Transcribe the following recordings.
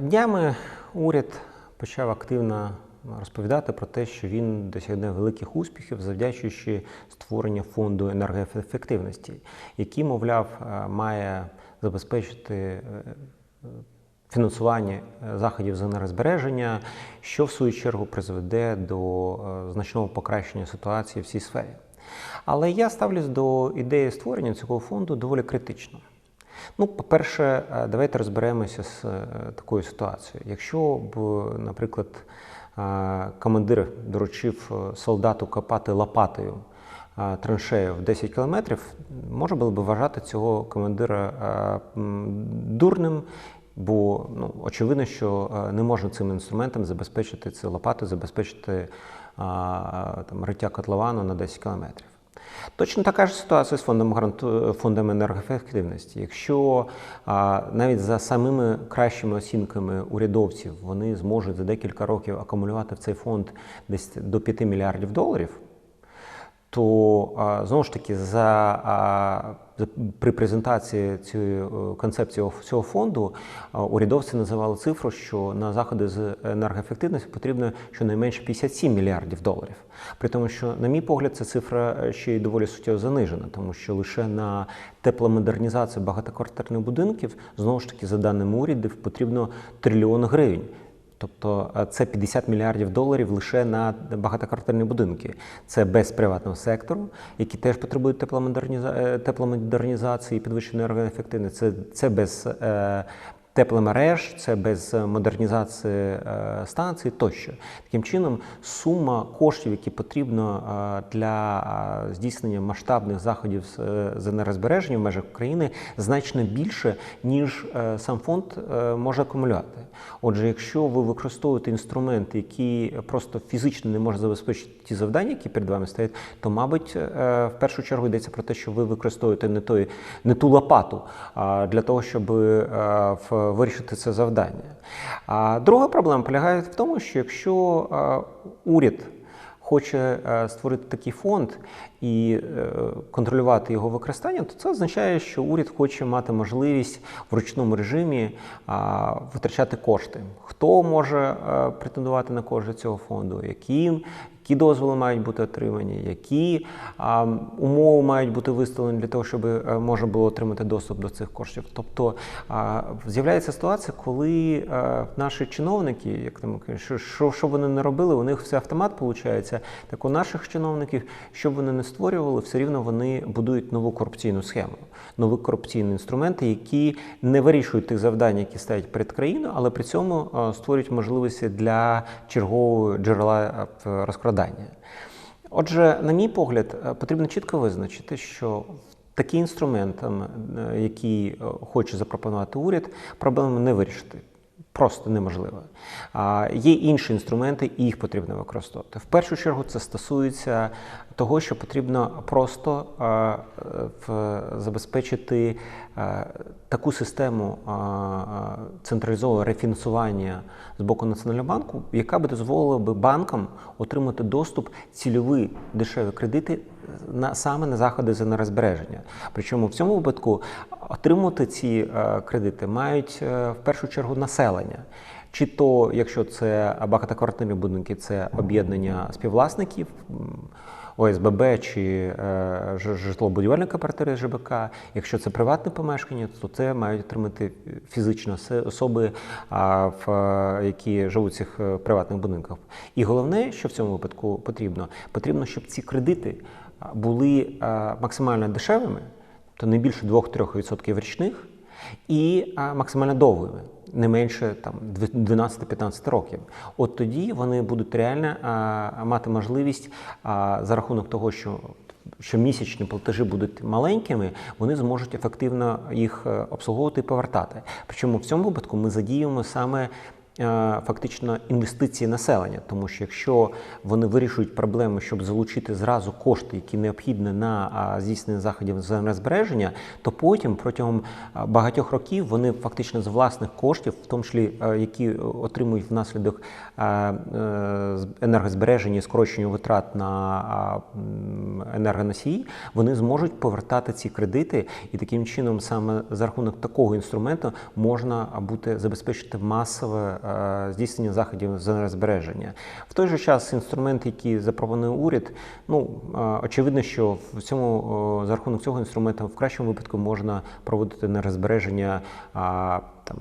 Днями уряд почав активно розповідати про те, що він досягне великих успіхів, завдячуючи створенню фонду енергоефективності, який, мовляв, має забезпечити е, фінансування е, заходів з енергозбереження, що в свою чергу призведе до е, значного покращення ситуації в цій сфері. Але я ставлюсь до ідеї створення цього фонду доволі критично. Ну, по-перше, е, давайте розберемося з е, такою ситуацією. Якщо б, наприклад, е, командир доручив солдату копати лопатою траншею в 10 кілометрів, можна було б вважати цього командира дурним, бо ну, очевидно, що е, не можна цим інструментом забезпечити це лопатою, забезпечити е, там, риття котловану на 10 кілометрів. Точно така ж ситуація з фондом фондом енергоефективності. Якщо а, навіть за самими кращими оцінками урядовців вони зможуть за декілька років акумулювати в цей фонд десь до 5 мільярдів доларів, то знову ж таки за, за при презентації цієї е, концепції цього фонду урядовці називали цифру, що на заходи з енергоефективності потрібно щонайменше 57 мільярдів доларів. При тому, що, на мій погляд, ця цифра е, ще й доволі суттєво занижена, тому що лише на тепломодернізацію багатоквартирних будинків, знову ж таки, за даними урядів, потрібно трильйон гривень. Тобто е, це 50 мільярдів доларів лише на багатоквартирні будинки. Це без приватного сектору, які теж потребують е, тепломодернізації і підвищеної енергоефективності. Це, це без е, тепломереж, це без модернізації е, станцій тощо. Таким чином, сума коштів, які потрібно е, для е, здійснення масштабних заходів з, енергозбереження в межах країни, значно більше, ніж сам фонд може акумулювати. Отже, якщо ви використовуєте інструмент, який просто фізично не може забезпечити ті завдання, які перед вами стоять, то, мабуть, в першу чергу йдеться про те, що ви використовуєте не той, не ту лопату а, для того, щоб в- вирішити це завдання. А друга проблема полягає в тому, що якщо е, уряд хоче е, створити такий фонд і е, контролювати його використання, то це означає, що уряд хоче мати можливість в ручному режимі витрачати кошти. Хто може е, претендувати на кошти цього фонду, яким, які дозволи мають бути отримані, які умови мають бути виставлені для того, щоб е, можна було отримати доступ до цих коштів. Тобто з'являється ситуація, коли наші чиновники, як там що, що, вони не робили, у них все автомат виходить. Так у наших чиновників, що вони не створювали, все рівно вони будують нову корупційну схему, нові корупційні інструменти, які не вирішують тих завдань, які стоять перед країною, але при цьому е, створюють можливості для чергового джерела е, розкрадання. Отже, на мій погляд, е, потрібно чітко визначити, що такий інструмент, ем, е, е, хоче запропонувати уряд, проблеми не вирішити. Просто неможливо. Є інші інструменти, і їх потрібно використовувати. В першу чергу це стосується того, що потрібно просто забезпечити таку систему централізованого рефінансування з боку Національного банку, яка би дозволила би банкам отримати доступ цільові дешеві кредити на саме на заходи з енергозбереження. Причому в цьому випадку отримувати ці е, кредити мають е, в першу чергу населення. Чи то, якщо це багатоквартирні будинки, це об'єднання співвласників. ОСББ чи е, ж- житлово-будівельні кооперативи ЖБК. Якщо це приватне помешкання, то це мають отримати фізично особи, які живуть в цих приватних будинках. І головне, що в цьому випадку потрібно, потрібно, щоб ці кредити були максимально дешевими, то не більше 2-3% річних, і максимально довгими, не менше там 12-15 років. От тоді вони будуть реально мати можливість за рахунок того, що щомісячні платежі будуть маленькими, вони зможуть ефективно їх е, обслуговувати і повертати. Причому в цьому випадку ми задіємо саме фактично інвестиції населення, тому що якщо вони вирішують проблему, щоб залучити зразу кошти, які необхідні на здійснення заходів з енергозбереження, то потім протягом багатьох років вони фактично з власних коштів, в тому числі е, які отримують внаслідок е, е, енергозбереження і скорочення витрат на енергоносії, вони зможуть повертати ці кредити, і таким чином саме за рахунок такого інструменту можна бути забезпечити масове е, здійснення заходів з енергозбереження. В той же час інструмент, який запропонує уряд, ну е, очевидно, що в цьому за рахунок цього інструменту в кращому випадку можна проводити енергозбереження там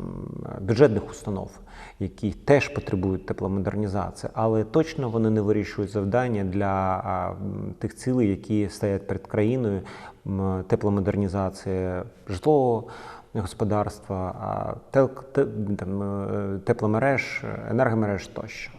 бюджетних установ, які теж потребують тепломодернізації, але точно вони не вирішують завдання для тих цілей, які стоять перед країною: тепломодернізація житлового господарства, е, тепломереж, енергомереж тощо.